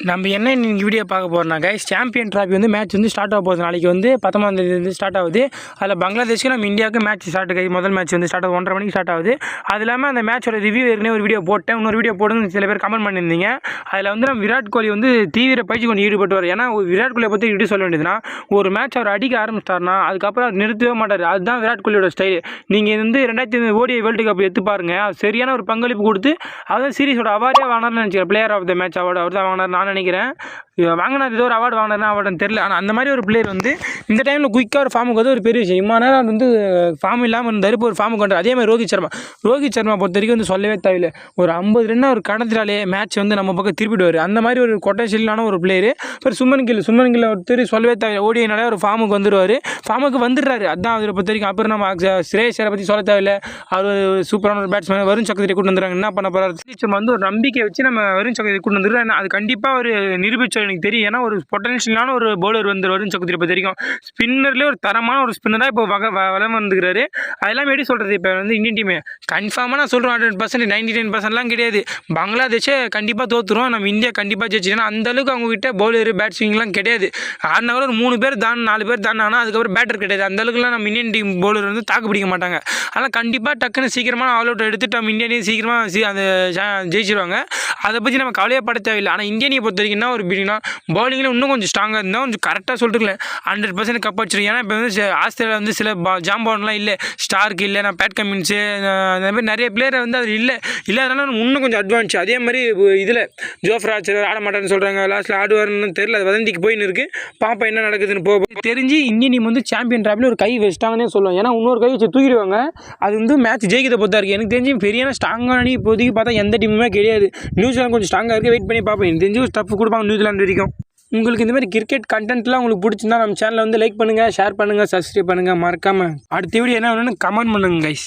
நம்ம என்ன நீங்கள் வீடியோ பார்க்க போகிறோம்னா கைஸ் சாம்பியன் ட்ராஃபி வந்து மேட்ச் வந்து ஸ்டார்ட் ஆக போகுது. நாளைக்கு வந்து பத்தொம்பதாம் தேதி வந்து ஸ்டார்ட் ஆகுது. அதில் பங்களாதேஷ்க்கு நம்ம இந்தியாவுக்கு மேட்ச் ஸ்டார்ட் கை முதல் மேட்ச் வந்து ஸ்டார்ட் ஆகுது. ஒன்றரை மணிக்கு ஸ்டார்ட் ஆகுது. அது இல்லாமல் அந்த மேட்சோட ரிவ்யூ ஏற்கனவே ஒரு வீடியோ போட்டேன். இன்னொரு வீடியோ போடுன்னு சில பேர் கமெண்ட் பண்ணியிருந்தீங்க. அதில் வந்து நம்ம விராட் கோலி வந்து தீவிர பயிற்சி கொண்டு ஈடுபட்டுவார் ஏன்னா ஒரு விராட் கோலியை பற்றி இப்படி சொல்ல வேண்டியதுன்னா ஒரு மேட்ச் அவர் அடிக்க ஆரம்பிச்சிட்டார்னா அதுக்கப்புறம் அவர் நிறுத்தவே மாட்டார். அதுதான் விராட் கோலியோட ஸ்டைல் நீங்கள் வந்து ரெண்டாயிரத்தி ஓடிஐ வேர்ல்டு கப் எடுத்து பாருங்க. சரியான ஒரு பங்களிப்பு கொடுத்து அதான் சீரிஸோட அவார்டே வாங்கினார்னு நினச்சிக்கிறேன் player of the match award அவர் தான் வாங்கினார் நான் நினைக்கிறேன். வாங்கினார் ஏதோ ஒரு அவார்டு வாங்கினா அவார்டுன்னு தெரியல. ஆனால் அந்த மாதிரி ஒரு பிளேயர் வந்து இந்த டைமில் குயிக்காக ஒரு ஃபார்முக்கு வந்து ஒரு பெரிய விஷயம். இம்மா நேரம் அவர் வந்து ஃபார்ம் இல்லாமல் இருந்தார் இப்போ ஒரு ஃபார்முக்கு வந்துட்டு அதே மாதிரி ரோஹித் சர்மா. ரோஹித் சர்மா பொறுத்த வரைக்கும் வந்து சொல்லவே தேவையில்லை. ஒரு ஐம்பது ரன்னா ஒரு கடந்துட்டாலே மேட்ச் வந்து நம்ம பக்கம் திருப்பிடுவார். அந்த மாதிரி ஒரு கொட்டேஷனான ஒரு பிளேயரு அப்புறம் சுமன் கில் சுமன் கில் ஒருத்தர் சொல்லவே தேவையில்லை. ஓடினாலே ஒரு ஃபார்முக்கு வந்துடுவார் ஃபார்முக்கு வந்துடுறாரு. அதான் அவரை பொறுத்த வரைக்கும் அப்புறம் நம்ம ஸ்ரேஷரை பற்றி சொல்ல தேவையில்லை. அவர் சூப்பரான ஒரு பேட்ஸ்மேன் வருண் சக்கரத்தை கூட்டு வந்துடுறாங்க என்ன பண்ண போகிறாரு சர்மா வந்து ஒரு நம்பிக்கை வச்சு நம்ம வருண் சக்கரத்தை கூட்டு வந்துடுறாரு. அது கண்டிப்பாக ஒரு நிரூபிச்ச எனக்கு தெரியும். ஏன்னா ஒரு பொட்டன்ஷியலான ஒரு பவுலர் வந்து வருண் சக்கரவர்த்தி தெரியும். ஸ்பின்னர்லேயே ஒரு தரமான ஒரு ஸ்பின்னராக இப்போ வக வளம் வந்துக்கிறாரு அதெல்லாம் எப்படி சொல்கிறது இப்போ வந்து இந்தியன் டீமே கன்ஃபார்மாக நான் சொல்கிறேன் ஹண்ட்ரட் பர்சன்ட் நைன்டி நைன் பர்சன்ட்லாம் கிடையாது. பங்களாதேஷே கண்டிப்பாக தோற்றுரும் நம்ம இந்தியா கண்டிப்பாக ஜெயிச்சு ஏன்னா அந்த அளவுக்கு அவங்ககிட்ட பவுலர் பேட்ஸ்விங்லாம் கிடையாது. ஆடினா ஒரு மூணு பேர் தான் நாலு பேர் தாண்டானா அதுக்கப்புறம் பேட்டர் கிடையாது. அந்த அளவுக்குலாம் நம்ம இந்தியன் டீம் பவுலர் வந்து தாக்கு பிடிக்க மாட்டாங்க. அதனால் கண்டிப்பாக டக்குன்னு சீக்கிரமாக ஆல் அவுட் எடுத்துட்டு நம்ம இந்தியன் டீம் சீக்கிரமாக அந்த ஜெயிச்சிருவாங்க. அதை பற்றி நம்ம கவலையப்பட பட தேவையில்லை. ஆனால் இந்தியனியை பொறுத்த வரைக்கும் ஒரு பிடினா பவுலிங்கில் இன்னும் கொஞ்சம் ஸ்ட்ராங்காக இருந்தால் கொஞ்சம் கரெக்டாக சொல்லிட்டுருக்கல ஹண்ட்ரட் பர்சன்ட் கப் அடிச்சிடும் ஏன்னா இப்போ வந்து ஆஸ்திரேலியா வந்து சில பா ஜாம்பவன்லாம் இல்லை. ஸ்டார்க்கு இல்லை நான் பேட் கமின்ஸு அந்த மாதிரி நிறைய பிளேயரை வந்து அதில் இல்லை. இல்லாதனால இன்னும் கொஞ்சம் அட்வான்ஸ் அதே மாதிரி இதில் ஜோஃப்ராஜ் ஆட மாட்டேன்னு சொல்கிறாங்க லாஸ்ட்டில் ஆடுவார்னு தெரியல. அது வதந்திக்கு போயின்னு இருக்குது பாப்பா என்ன நடக்குதுன்னு போக தெரிஞ்சு இந்தியன் டீம் வந்து சாம்பியன் ட்ராப்பில் ஒரு கை வச்சிட்டாங்கன்னே சொல்லுவோம் ஏன்னா இன்னொரு கை வச்சு தூக்கிடுவாங்க. அது வந்து மேட்ச் ஜெயிக்கிறத பொறுத்தா இருக்குது எனக்கு தெரிஞ்சு பெரியான ஸ்ட்ராங்கான அணி இப்போதைக்கு பார்த்தா எந்த டீமுமே கிடையாது. நியூசிலாந்து கொஞ்சம் ஸ்ட்ராங்காக இருக்குது வெயிட் பண்ணி பார்ப்பேன் எனக்கு தெரிஞ்சு ஸ்டஃப் கொடுப்பாங்க நியூசிலாந்து. வரைக்கும் உங்களுக்கு இந்த மாதிரி கிரிக்கெட் கண்டென்ட்லாம் உங்களுக்கு பிடிச்சிருந்தா நம்ம சேனலை வந்து லைக் பண்ணுங்கள் ஷேர் பண்ணுங்கள் சப்ஸ்கிரைப் பண்ணுங்கள் மறக்காமல் அடுத்த வீடியோ என்ன வேணும்னு கமெண்ட் பண்ணுங்க கைஸ்